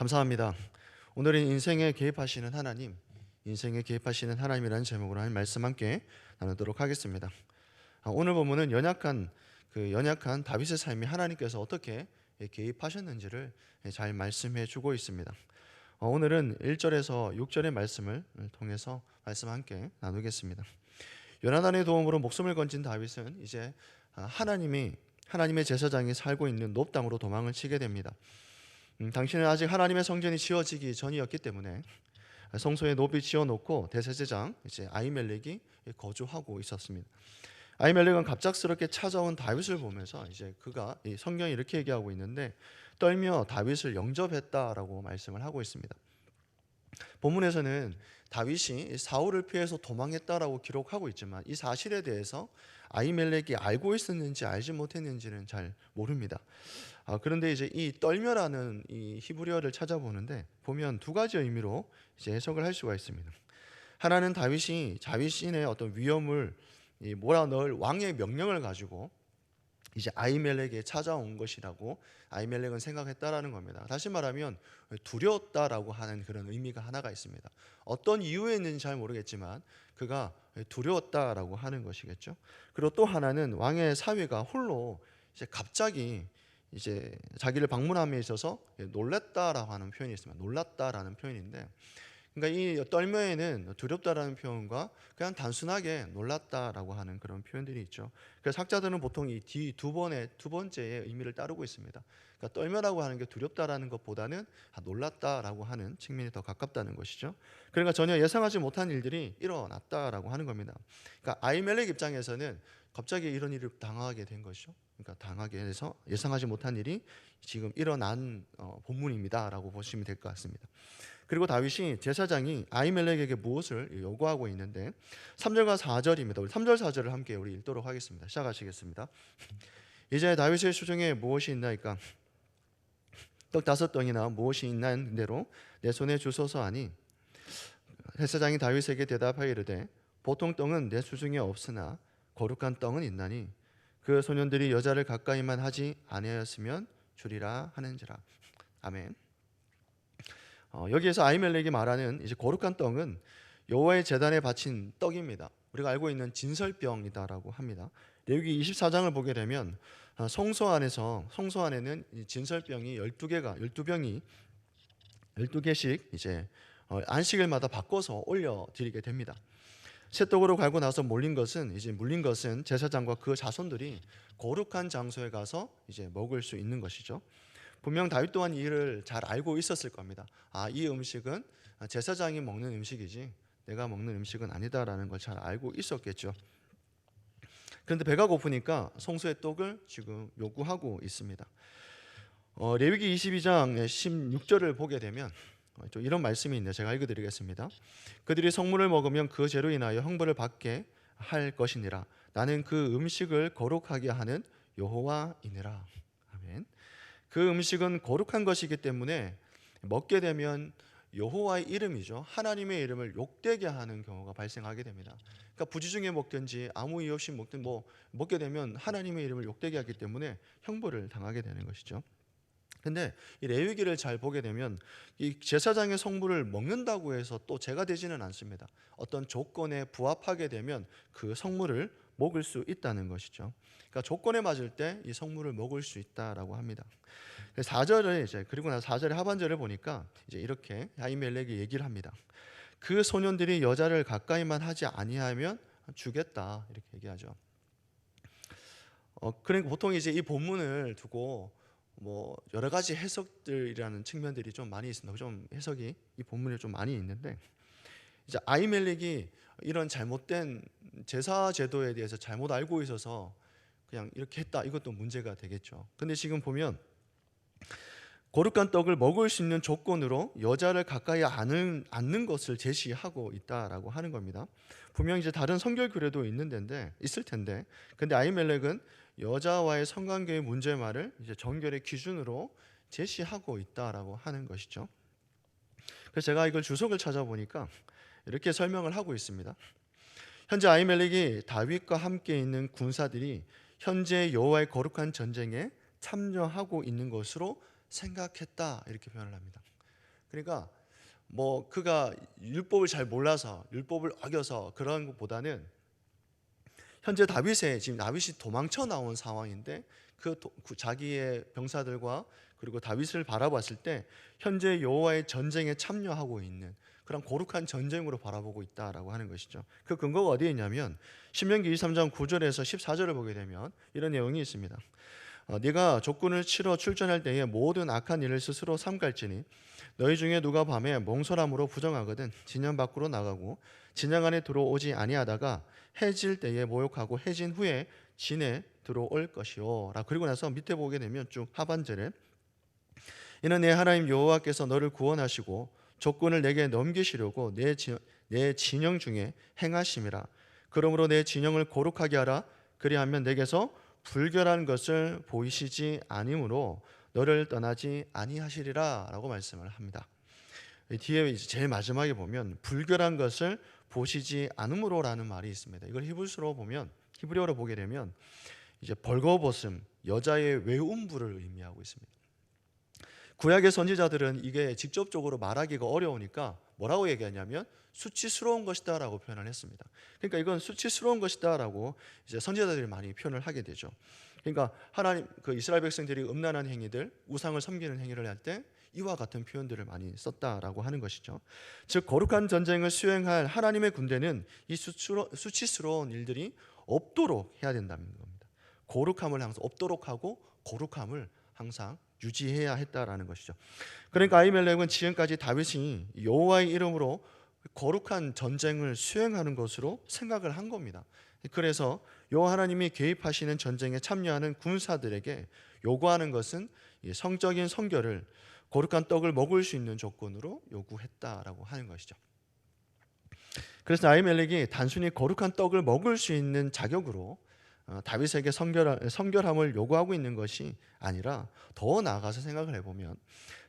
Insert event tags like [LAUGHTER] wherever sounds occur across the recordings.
감사합니다. 오늘은 인생에 개입하시는 하나님, 인생에 개입하시는 하나님이라는 제목으로 한 말씀 함께 나누도록 하겠습니다. 아, 오늘 본문은 연약한 그 연약한 다윗의 삶이 하나님께서 어떻게 개입하셨는지를 잘 말씀해 주고 있습니다. 어, 오늘은 1절에서 6절의 말씀을 통해서 말씀 함께 나누겠습니다. 요나단의 도움으로 목숨을 건진 다윗은 이제 아, 하나님이 하나님의 제사장이 살고 있는 높 땅으로 도망을 치게 됩니다. 음, 당신은 아직 하나님의 성전이 지어지기 전이었기 때문에 성소에 높이 지어놓고 대제사장 이제 아이멜렉이 거주하고 있었습니다. 아이멜렉은 갑작스럽게 찾아온 다윗을 보면서 이제 그가 이 성경이 이렇게 얘기하고 있는데 떨며 다윗을 영접했다라고 말씀을 하고 있습니다. 본문에서는 다윗이 사울을 피해서 도망했다라고 기록하고 있지만 이 사실에 대해서 아이멜렉이 알고 있었는지 알지 못했는지는 잘 모릅니다. 아, 그런데 이제 이 떨며라는 이 히브리어를 찾아보는데 보면 두 가지 의미로 이제 해석을 할 수가 있습니다. 하나는 다윗이 자윗신의 어떤 위험을 이 몰아넣을 왕의 명령을 가지고 이제 아이멜렉에 찾아온 것이라고 아이멜렉은 생각했다라는 겁니다. 다시 말하면 두려웠다라고 하는 그런 의미가 하나가 있습니다. 어떤 이유였는지 잘 모르겠지만 그가 두려웠다라고 하는 것이겠죠. 그리고 또 하나는 왕의 사위가 홀로 이제 갑자기 이제 자기를 방문함에 있어서 놀랐다라고 하는 표현이 있습니다. 놀랐다라는 표현인데 그러니까 이 떨며에는 두렵다라는 표현과 그냥 단순하게 놀랐다라고 하는 그런 표현들이 있죠. 그래서 학자들은 보통 이뒤두 번의 두 번째의 의미를 따르고 있습니다. 그러니까 떨며라고 하는 게 두렵다라는 것보다는 아, 놀랐다라고 하는 측면이 더 가깝다는 것이죠. 그러니까 전혀 예상하지 못한 일들이 일어났다라고 하는 겁니다. 그러니까 아이멜렉 입장에서는 갑자기 이런 일을 당하게 된 것이죠. 그러니까 당하게 해서 예상하지 못한 일이 지금 일어난 어, 본문입니다라고 보시면 될 것 같습니다. 그리고 다윗이 제사장이 아이멜렉에게 무엇을 요구하고 있는데 3절과 4절입니다. 우리 3절 4절을 함께 우리 읽도록 하겠습니다. 시작하시겠습니다. [LAUGHS] 이제 다윗의 수중에 무엇이 있나이까 [LAUGHS] 떡 다섯 덩이나 무엇이 있나는 대로 내 손에 주소서 하니 제사장이 다윗에게 대답하여 이르되 보통 떡은 내 수중에 없으나 거룩한 떡은 있나니 그 소년들이 여자를 가까이만 하지 아니하였으면 주리라 하는지라. 아멘. 어, 여기에서 아이멜렉이 말하는 이제 거룩한 떡은 여호와의 제단에 바친 떡입니다. 우리가 알고 있는 진설병이다라고 합니다. 레위기 24장을 보게 되면 어, 성소 안에서 성소 안에는 진설병이 12개가 12병이 12개씩 이제 어, 안식일마다 바꿔서 올려 드리게 됩니다. 새떡으로 갈고 나서 몰린 것은 이제 물린 것은 제사장과 그 자손들이 거룩한 장소에 가서 이제 먹을 수 있는 것이죠. 분명 다윗 또한 이를 잘 알고 있었을 겁니다. 아, 이 음식은 제사장이 먹는 음식이지 내가 먹는 음식은 아니다라는 걸 잘 알고 있었겠죠. 그런데 배가 고프니까 성소의 떡을 지금 요구하고 있습니다. 어, 레위기 22장 16절을 보게 되면 어, 좀 이런 말씀이 있네요. 제가 읽어드리겠습니다. 그들이 성물을 먹으면 그 죄로 인하여 형벌을 받게 할 것이니라. 나는 그 음식을 거룩하게 하는 여호와이니라. 아멘. 그 음식은 거룩한 것이기 때문에 먹게 되면 여호와의 이름이죠. 하나님의 이름을 욕되게 하는 경우가 발생하게 됩니다. 그러니까 부지중에 먹든지 아무 이유 없이 먹든 뭐 먹게 되면 하나님의 이름을 욕되게 하기 때문에 형벌을 당하게 되는 것이죠. 근데 이 레위기를 잘 보게 되면 이 제사장의 성물을 먹는다고 해서 또 죄가 되지는 않습니다. 어떤 조건에 부합하게 되면 그 성물을 먹을 수 있다는 것이죠. 그러니까 조건에 맞을 때 이 성물을 먹을 수 있다라고 합니다. 4절을 이제 그리고 나서 4절의 하반절을 보니까 이제 이렇게 아이멜렉이 얘기를 합니다. 그 소년들이 여자를 가까이만 하지 아니하면 주겠다 이렇게 얘기하죠. 어 그러니까 보통 이제 이 본문을 두고 뭐 여러 가지 해석들이라는 측면들이 좀 많이 있습니다. 좀 해석이 이 본문에 좀 많이 있는데 이제 아이멜렉이 이런 잘못된 제사 제도에 대해서 잘못 알고 있어서 그냥 이렇게 했다. 이것도 문제가 되겠죠. 근데 지금 보면 거룩한 떡을 먹을 수 있는 조건으로 여자를 가까이 안는, 않는 것을 제시하고 있다라고 하는 겁니다. 분명 이제 다른 성결 규례도 있는 데인데 있을 텐데, 근데 아이멜렉은 여자와의 성관계의 문제말을 이제 정결의 기준으로 제시하고 있다라고 하는 것이죠. 그래서 제가 이걸 주석을 찾아보니까 이렇게 설명을 하고 있습니다. 현재 아이멜렉이 다윗과 함께 있는 군사들이 현재 여호와의 거룩한 전쟁에 참여하고 있는 것으로 생각했다 이렇게 표현을 합니다. 그러니까 뭐 그가 율법을 잘 몰라서 율법을 어겨서 그런 것보다는 현재 다윗의 지금 다윗이 도망쳐 나온 상황인데 그, 도- 그 자기의 병사들과 그리고 다윗을 바라봤을 때 현재 여호와의 전쟁에 참여하고 있는 그런 고룩한 전쟁으로 바라보고 있다라고 하는 것이죠. 그 근거가 어디에 있냐면 신명기 23장 9절에서 14절을 보게 되면 이런 내용이 있습니다. 어, 네가 족군을 치러 출전할 때에 모든 악한 일을 스스로 삼갈지니 너희 중에 누가 밤에 몽설함으로 부정하거든 진영 밖으로 나가고 진영 안에 들어오지 아니하다가 해질 때에 모욕하고 해진 후에 진에 들어올 것이요. 라 그리고 나서 밑에 보게 되면 쭉 하반절에 이는 내 하나님 여호와께서 너를 구원하시고 족군을 내게 넘기시려고 내, 지, 내 진영 중에 행하심이라. 그러므로 내 진영을 거룩하게 하라. 그리하면 내게서 불결한 것을 보이시지 아니므로 너를 떠나지 아니하시리라라고 말씀을 합니다. 이 뒤에 제일 마지막에 보면 불결한 것을 보시지 않음으로라는 말이 있습니다. 이걸 히브리어로 보면 히브리어로 보게 되면 이제 벌거벗음 여자의 외음부를 의미하고 있습니다. 구약의 선지자들은 이게 직접적으로 말하기가 어려우니까 뭐라고 얘기하냐면 수치스러운 것이다라고 표현을 했습니다. 그러니까 이건 수치스러운 것이다라고 이제 선지자들이 많이 표현을 하게 되죠. 그러니까 하나님 그 이스라엘 백성들이 음란한 행위들, 우상을 섬기는 행위를 할 때 이와 같은 표현들을 많이 썼다라고 하는 것이죠. 즉 거룩한 전쟁을 수행할 하나님의 군대는 이 수치스러, 수치스러운 일들이 없도록 해야 된다는 겁니다. 거룩함을 항상 없도록 하고 거룩함을 항상 유지해야 했다라는 것이죠. 그러니까 아이멜렉은 지금까지 다윗이 여호와의 이름으로 거룩한 전쟁을 수행하는 것으로 생각을 한 겁니다. 그래서 여호와 하나님이 개입하시는 전쟁에 참여하는 군사들에게 요구하는 것은 이 성적인 성결을 거룩한 떡을 먹을 수 있는 조건으로 요구했다라고 하는 것이죠. 그래서 아이멜렉이 단순히 거룩한 떡을 먹을 수 있는 자격으로 어, 다윗에게 성결, 성결함을 요구하고 있는 것이 아니라 더 나아가서 생각을 해보면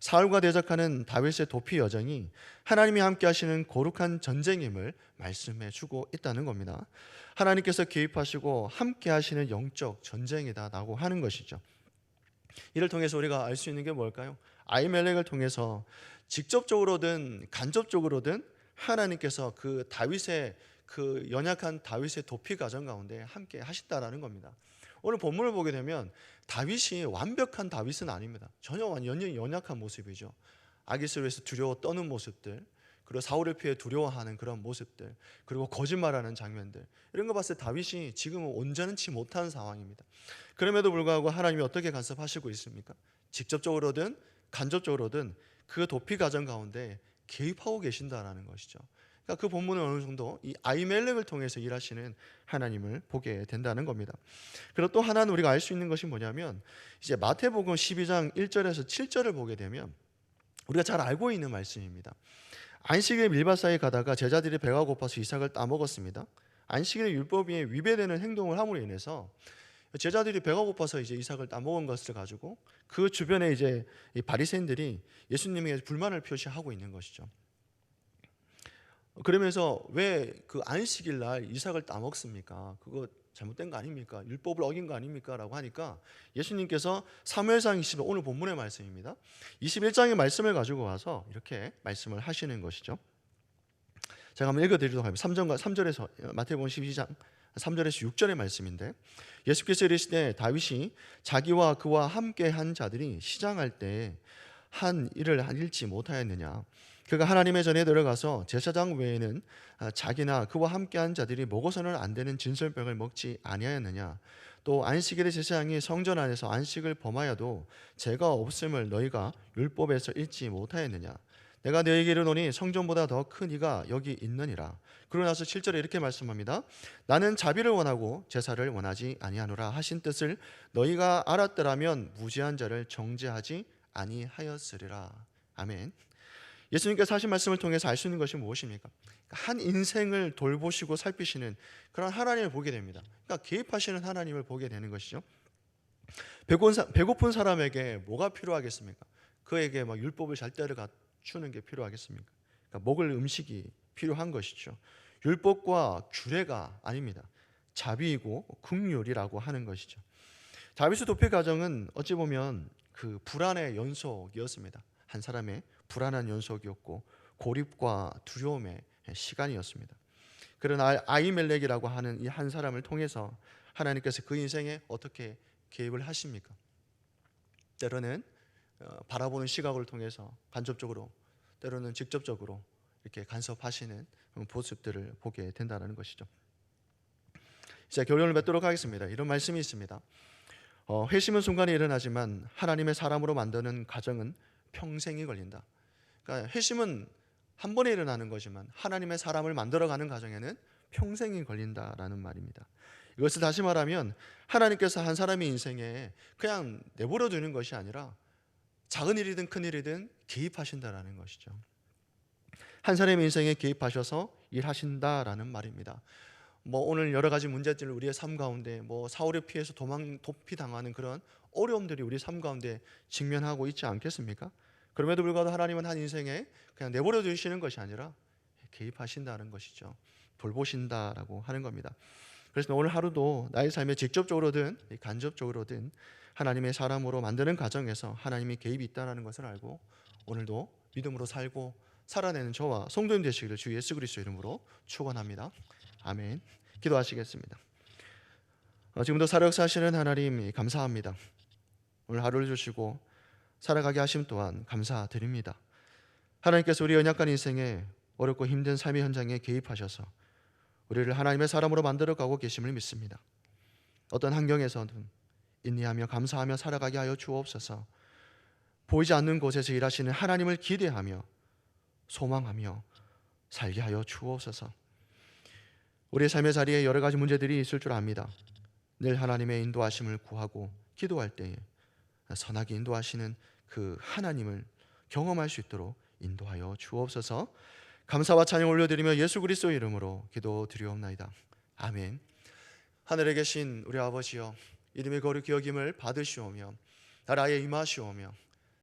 사울과 대적하는 다윗의 도피 여정이 하나님이 함께 하시는 거룩한 전쟁임을 말씀해 주고 있다는 겁니다. 하나님께서 개입하시고 함께 하시는 영적 전쟁이다라고 하는 것이죠. 이를 통해서 우리가 알 수 있는 게 뭘까요? 아이멜렉을 통해서 직접적으로든 간접적으로든 하나님께서 그 다윗의 그 연약한 다윗의 도피 과정 가운데 함께 하셨다라는 겁니다. 오늘 본문을 보게 되면 다윗이 완벽한 다윗은 아닙니다. 전혀 완전히 연약한 모습이죠. 아기스로에서 두려워 떠는 모습들, 그리고 사울을 피해 두려워하는 그런 모습들, 그리고 거짓말하는 장면들 이런 거 봤을 때 다윗이 지금은 온전치 못한 상황입니다. 그럼에도 불구하고 하나님이 어떻게 간섭하시고 있습니까? 직접적으로든 간접적으로든 그 도피 과정 가운데 개입하고 계신다라는 것이죠. 그러니까 그 본문은 어느 정도 이 아이멜렉을 통해서 일하시는 하나님을 보게 된다는 겁니다. 그리고 또 하나는 우리가 알 수 있는 것이 뭐냐면 이제 마태복음 12장 1절에서 7절을 보게 되면 우리가 잘 알고 있는 말씀입니다. 안식일 밀밭사에 가다가 제자들이 배가 고파서 이삭을 따먹었습니다. 안식일의 율법에 위배되는 행동을 함으로 인해서 제자들이 배가 고파서 이제 이삭을 따먹은 것을 가지고 그 주변에 이제 이 바리새인들이 예수님에게 불만을 표시하고 있는 것이죠. 그러면서 왜 그 안식일 날 이삭을 따먹습니까? 그거 잘못된 거 아닙니까? 율법을 어긴 거 아닙니까?라고 하니까 예수님께서 사무엘상 20 오늘 본문의 말씀입니다. 21장의 말씀을 가지고 와서 이렇게 말씀을 하시는 것이죠. 제가 한번 읽어 드리도록 하겠습니다. 3절과 3절에서 마태복음 12장 3절에서 6절의 말씀인데 예수께서 이르시되 다윗이 자기와 그와 함께 한 자들이 시장할 때 한 일을 잃지 못하였느냐 그가 하나님의 전에 들어가서 제사장 외에는 아, 자기나 그와 함께한 자들이 먹어서는 안 되는 진설병을 먹지 아니하였느냐? 또 안식일의 제사장이 성전 안에서 안식을 범하여도 죄가 없음을 너희가 율법에서 읽지 못하였느냐? 내가 너에게 이르노니 성전보다 더 큰 이가 여기 있느니라. 그러고 나서 7절에 이렇게 말씀합니다. 나는 자비를 원하고 제사를 원하지 아니하노라 하신 뜻을 너희가 알았더라면 무지한 자를 정죄하지 아니하였으리라. 아멘 예수님께서 하신 말씀을 통해서 알 수 있는 것이 무엇입니까? 한 인생을 돌보시고 살피시는 그런 하나님을 보게 됩니다. 그러니까 개입하시는 하나님을 보게 되는 것이죠. 배고픈 사람에게 뭐가 필요하겠습니까? 그에게 막 율법을 잘 때를 갖추는 게 필요하겠습니까? 그러니까 먹을 음식이 필요한 것이죠. 율법과 규례가 아닙니다. 자비이고 긍휼이라고 하는 것이죠. 다윗의 도피 과정은 어찌 보면 그 불안의 연속이었습니다. 한 사람의 불안한 연속이었고 고립과 두려움의 시간이었습니다. 그런 아- 아이멜렉이라고 하는 이 한 사람을 통해서 하나님께서 그 인생에 어떻게 개입을 하십니까? 때로는 어, 바라보는 시각을 통해서 간접적으로 때로는 직접적으로 이렇게 간섭하시는 모습들을 보게 된다는 것이죠. 자 결론을 맺도록 하겠습니다. 이런 말씀이 있습니다. 어, 회심은 순간에 일어나지만 하나님의 사람으로 만드는 과정은 평생이 걸린다. 그러니까 회심은 한 번에 일어나는 거지만 하나님의 사람을 만들어가는 과정에는 평생이 걸린다라는 말입니다. 이것을 다시 말하면 하나님께서 한 사람의 인생에 그냥 내버려 두는 것이 아니라 작은 일이든 큰 일이든 개입하신다라는 것이죠. 한 사람의 인생에 개입하셔서 일하신다라는 말입니다. 뭐 오늘 여러 가지 문제들을 우리의 삶 가운데 뭐 사울에 피해서 도망 도피 당하는 그런 어려움들이 우리 삶 가운데 직면하고 있지 않겠습니까? 그럼에도 불구하고 하나님은 한 인생에 그냥 내버려 두시는 것이 아니라 개입하신다는 것이죠. 돌보신다라고 하는 겁니다. 그래서 오늘 하루도 나의 삶에 직접적으로든 간접적으로든 하나님의 사람으로 만드는 과정에서 하나님의 개입이 있다는 것을 알고 오늘도 믿음으로 살고 살아내는 저와 성도님 되시기를 주 예수 그리스도 이름으로 축원합니다. 아멘. 기도하시겠습니다. 어, 지금도 사역사시는 하나님 감사합니다. 오늘 하루를 주시고 살아가게 하심 또한 감사드립니다. 하나님께서 우리 연약한 인생에 어렵고 힘든 삶의 현장에 개입하셔서 우리를 하나님의 사람으로 만들어 가고 계심을 믿습니다. 어떤 환경에서든 인내하며 감사하며 살아가게 하여 주옵소서. 보이지 않는 곳에서 일하시는 하나님을 기대하며 소망하며 살게 하여 주옵소서. 우리의 삶의 자리에 여러 가지 문제들이 있을 줄 압니다. 늘 하나님의 인도하심을 구하고 기도할 때에 선하게 인도하시는 그 하나님을 경험할 수 있도록 인도하여 주옵소서. 감사와 찬양 올려드리며 예수 그리스도 이름으로 기도드리옵나이다. 아멘. 하늘에 계신 우리 아버지여 이름의 거룩 기억임을 받으시오며 나라에 임하시오며